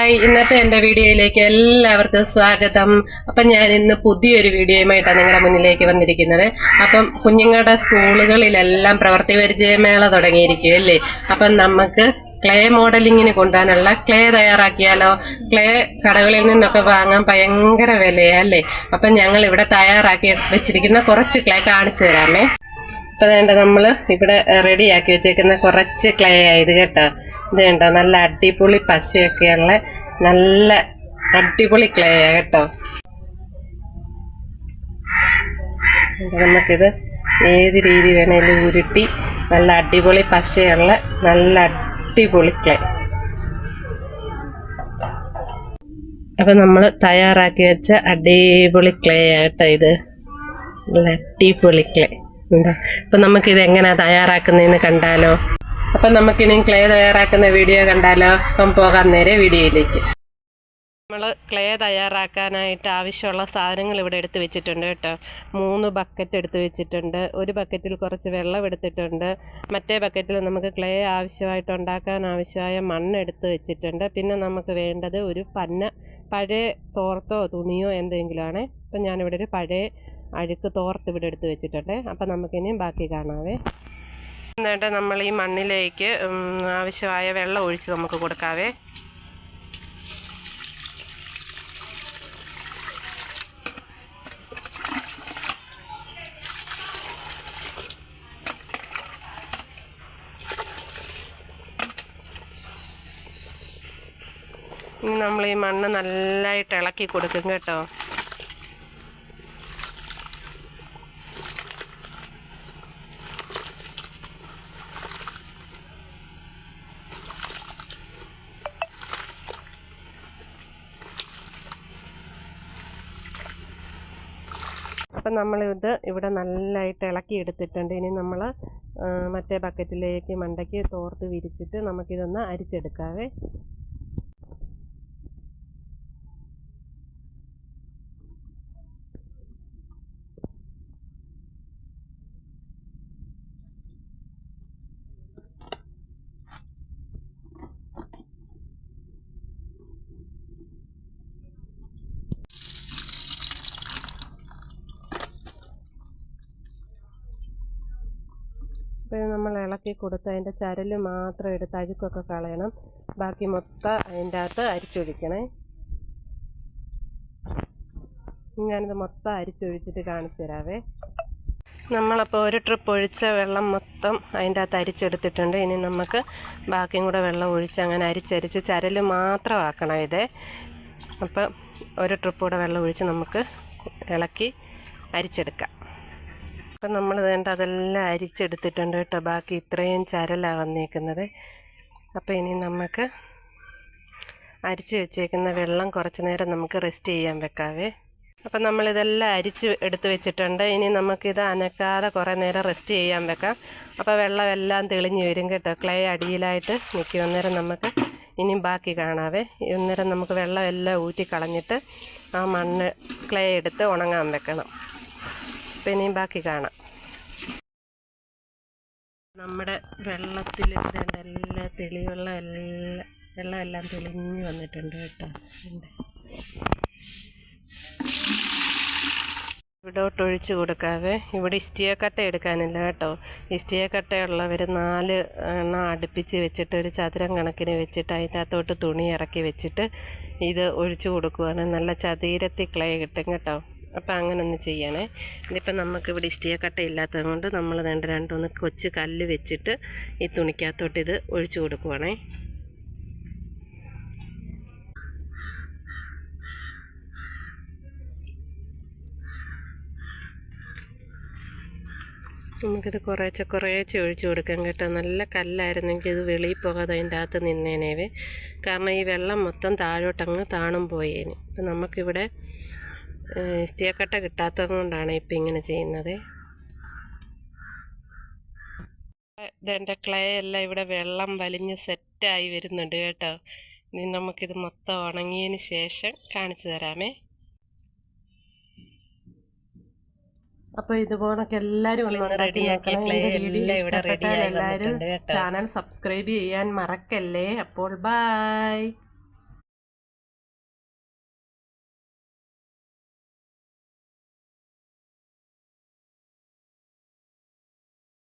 Hi ഇന്നത്തെ എന്റെ വീഡിയോയിലേക്ക് എല്ലാവർക്കും സ്വാഗതം. അപ്പം ഞാൻ ഇന്ന് പുതിയൊരു വീഡിയോയുമായിട്ടാണ് നിങ്ങളുടെ മുന്നിലേക്ക് വന്നിരിക്കുന്നത്. അപ്പം കുഞ്ഞുങ്ങളുടെ സ്കൂളുകളിലെല്ലാം പ്രവൃത്തി പരിചയമേള തുടങ്ങിയിരിക്കും അല്ലേ? അപ്പം നമുക്ക് ക്ലേ മോഡലിങ്ങിന് കൊണ്ടുപോകാനുള്ള ക്ലേ തയ്യാറാക്കിയാലോ? ക്ലേ കടകളിൽ നിന്നൊക്കെ വാങ്ങാൻ ഭയങ്കര വിലയല്ലേ അപ്പം ഞങ്ങൾ ഇവിടെ തയ്യാറാക്കി വെച്ചിരിക്കുന്ന കുറച്ച് ക്ലേ കാണിച്ചു തരാമേ. ഇപ്പം വേണ്ട നമ്മൾ ഇവിടെ റെഡിയാക്കി വെച്ചേക്കുന്ന കുറച്ച് ക്ലേ ആയത് കേട്ടോ. ഇത് നല്ല അടിപൊളി പശയൊക്കെയുള്ള നല്ല അടിപൊളി ക്ലേ കേട്ടോ. നമുക്കിത് ഏത് രീതി വേണേലും ഉരുട്ടി നല്ല അടിപൊളി പശയുള്ള നല്ല അടിപൊളി ക്ലേ. അപ്പൊ നമ്മൾ തയ്യാറാക്കി വെച്ച അടിപൊളി ക്ലേ ആട്ടോ ഇത്. നല്ല അടിപൊളി ക്ലേ. ഉണ്ടോ? അപ്പൊ നമുക്കിത് എങ്ങനെയാ തയ്യാറാക്കുന്നതെന്ന് കണ്ടാലോ? അപ്പൊ നമുക്കിനി ക്ലേ തയ്യാറാക്കുന്ന വീഡിയോ കണ്ടാലോ? അപ്പം പോകാൻ നേരെ വീഡിയോയിലേക്ക്. നമ്മൾ ക്ലേ തയ്യാറാക്കാനായിട്ട് ആവശ്യമുള്ള സാധനങ്ങൾ ഇവിടെ എടുത്ത് വെച്ചിട്ടുണ്ട് കേട്ടോ. മൂന്ന് ബക്കറ്റ് എടുത്ത് വെച്ചിട്ടുണ്ട്. ഒരു ബക്കറ്റിൽ കുറച്ച് വെള്ളം എടുത്തിട്ടുണ്ട്. മറ്റേ ബക്കറ്റിൽ നമുക്ക് ക്ലേ ആവശ്യമായിട്ട് ഉണ്ടാക്കാൻ ആവശ്യമായ മണ്ണ് എടുത്ത് വെച്ചിട്ടുണ്ട്. പിന്നെ നമുക്ക് വേണ്ടത് ഒരു പന്ന പഴയ തോർത്തോ തുണിയോ എന്തെങ്കിലും ആണേ. അപ്പം ഞാനിവിടെ ഒരു പഴയ അഴുക്ക് തോർത്ത് ഇവിടെ എടുത്ത് വെച്ചിട്ടുണ്ട്. അപ്പം നമുക്കിനി ബാക്കി കാണാവേ. എന്നിട്ട് നമ്മൾ ഈ മണ്ണിലേക്ക് ആവശ്യമായ വെള്ളം ഒഴിച്ച് നമുക്ക് കൊടുക്കാവേ. നമ്മൾ ഈ മണ്ണ് നല്ലതായിട്ട് ഇളക്കി കൊടുക്കും കേട്ടോ. അപ്പം നമ്മളിത് ഇവിടെ നല്ലതായിട്ട് ഇളക്കി എടുത്തിട്ടുണ്ട് ഇനി നമ്മൾ മറ്റേ ബക്കറ്റിലേക്ക് മണ്ടയ്ക്ക് തോർത്ത് വിരിച്ചിട്ട് നമുക്കിതൊന്ന് അരിച്ചെടുക്കാവേ. അപ്പോൾ നമ്മൾ ഇളക്കി കൊടുത്ത് അതിന്റെ ചരൽ മാത്രം എടുത്ത് അഴുക്കൊക്കെ കളയണം. ബാക്കി മൊത്തം അതിന്റെ അകത്ത് അരിച്ചൊഴിക്കണേ. ഞാനിത് മൊത്തം അരിച്ചൊഴിച്ചിട്ട് കാണിച്ചു തരാവേ. നമ്മളപ്പോൾ ഒരു ട്രിപ്പ് ഒഴിച്ച വെള്ളം മൊത്തം അതിന്റെ അകത്ത് അരിച്ചെടുത്തിട്ടുണ്ട്. ഇനി നമുക്ക് ബാക്കിയും കൂടെ വെള്ളം ഒഴിച്ച് അങ്ങനെ അരിച്ചരിച്ച് ചരൽ മാത്രമാക്കണം ഇത്. അപ്പം ഒരു ട്രിപ്പ് കൂടെ വെള്ളം ഒഴിച്ച് നമുക്ക് ഇളക്കി അരിച്ചെടുക്കാം. അപ്പം നമ്മൾ വേണ്ട അതെല്ലാം അരിച്ചെടുത്തിട്ടുണ്ട് കേട്ടോ. ബാക്കി ഇത്രയും ചരലാണ് വന്നേക്കുന്നത്. അപ്പോൾ ഇനി നമുക്ക് അരിച്ച് വെച്ചേക്കുന്ന വെള്ളം കുറച്ച് നേരം നമുക്ക് റെസ്റ്റ് ചെയ്യാൻ വെക്കാവേ. അപ്പം നമ്മളിതെല്ലാം അരിച്ച് എടുത്ത് വെച്ചിട്ടുണ്ട്. ഇനി നമുക്കിത് അനക്കാതെ കുറേ നേരം റെസ്റ്റ് ചെയ്യാൻ വെക്കാം. അപ്പോൾ വെള്ളം എല്ലാം തെളിഞ്ഞ് വരും കേട്ടോ. ക്ലേ അടിയിലായിട്ട് നിൽക്കും അന്നേരം നമുക്ക് ഇനിയും ബാക്കി കാണാവേ. അന്നേരം നമുക്ക് വെള്ളമെല്ലാം ഊറ്റി കളഞ്ഞിട്ട് ആ മണ്ണ് ക്ലേ എടുത്ത് ഉണങ്ങാൻ വെക്കണം. അപ്പം ഇനിയും ബാക്കി കാണാം. നമ്മുടെ വെള്ളത്തിൽ ഇതേണ്ട എല്ലാ തെളിവെള്ളം എല്ലാം വെള്ളം എല്ലാം തെളിഞ്ഞ് വന്നിട്ടുണ്ട് കേട്ടോ. ഇവിടോട്ട് ഒഴിച്ച് കൊടുക്കാവേ. ഇവിടെ ഇഷ്ടിയക്കട്ട എടുക്കാനില്ല കേട്ടോ. ഇഷ്ടിയക്കട്ടയുള്ളവർ നാല് എണ്ണം അടുപ്പിച്ച് വെച്ചിട്ട് ഒരു ചതുരം കണക്കിന് വെച്ചിട്ട് അതിന്റെ അകത്തോട്ട് തുണി ഇറക്കി വെച്ചിട്ട് ഇത് ഒഴിച്ചു കൊടുക്കുവാണ്. നല്ല ചതീരത്തി ക്ലേ കിട്ടും കേട്ടോ. അപ്പം അങ്ങനെ ഒന്ന് ചെയ്യണേ. ഇതിപ്പോൾ നമുക്ക് ഇവിടെ ഇഷ്ടിയക്കട്ട ഇല്ലാത്തത് കൊണ്ട് നമ്മൾ രണ്ട് രണ്ടൊന്ന് കൊച്ച് കല്ല് വെച്ചിട്ട് ഈ തുണിക്കകത്തോട്ട് ഇത് ഒഴിച്ചു കൊടുക്കുവാണേ. നമുക്കിത് കുറേച്ചെ കുറേച്ചെ ഒഴിച്ചു കൊടുക്കാം കേട്ടോ. നല്ല കല്ലായിരുന്നെങ്കിൽ ഇത് വെളിയിൽ പോകാതെ അതിന്റെ അകത്ത് നിന്നേനേവേ. കാരണം ഈ വെള്ളം മൊത്തം താഴോട്ടങ്ങ് താണും പോയേനെ. അപ്പം നമുക്കിവിടെ സ്റ്റീക്കട്ട കിട്ടാത്തത് കൊണ്ടാണ് ഇപ്പം ഇങ്ങനെ ചെയ്യുന്നത്. ഇതെന്റെ ക്ലേ എല്ലാം ഇവിടെ വെള്ളം വലിഞ്ഞ് സെറ്റായി വരുന്നുണ്ട് കേട്ടോ. ഇനി നമുക്കിത് മൊത്തം ഉണങ്ങിയതിന് ശേഷം കാണിച്ചു തരാമേ. അപ്പൊ ഇതുപോലൊക്കെ റെഡിയാക്കി എല്ലാവരും ചാനൽ സബ്സ്ക്രൈബ് ചെയ്യാൻ മറക്കല്ലേ. അപ്പോൾ ബൈ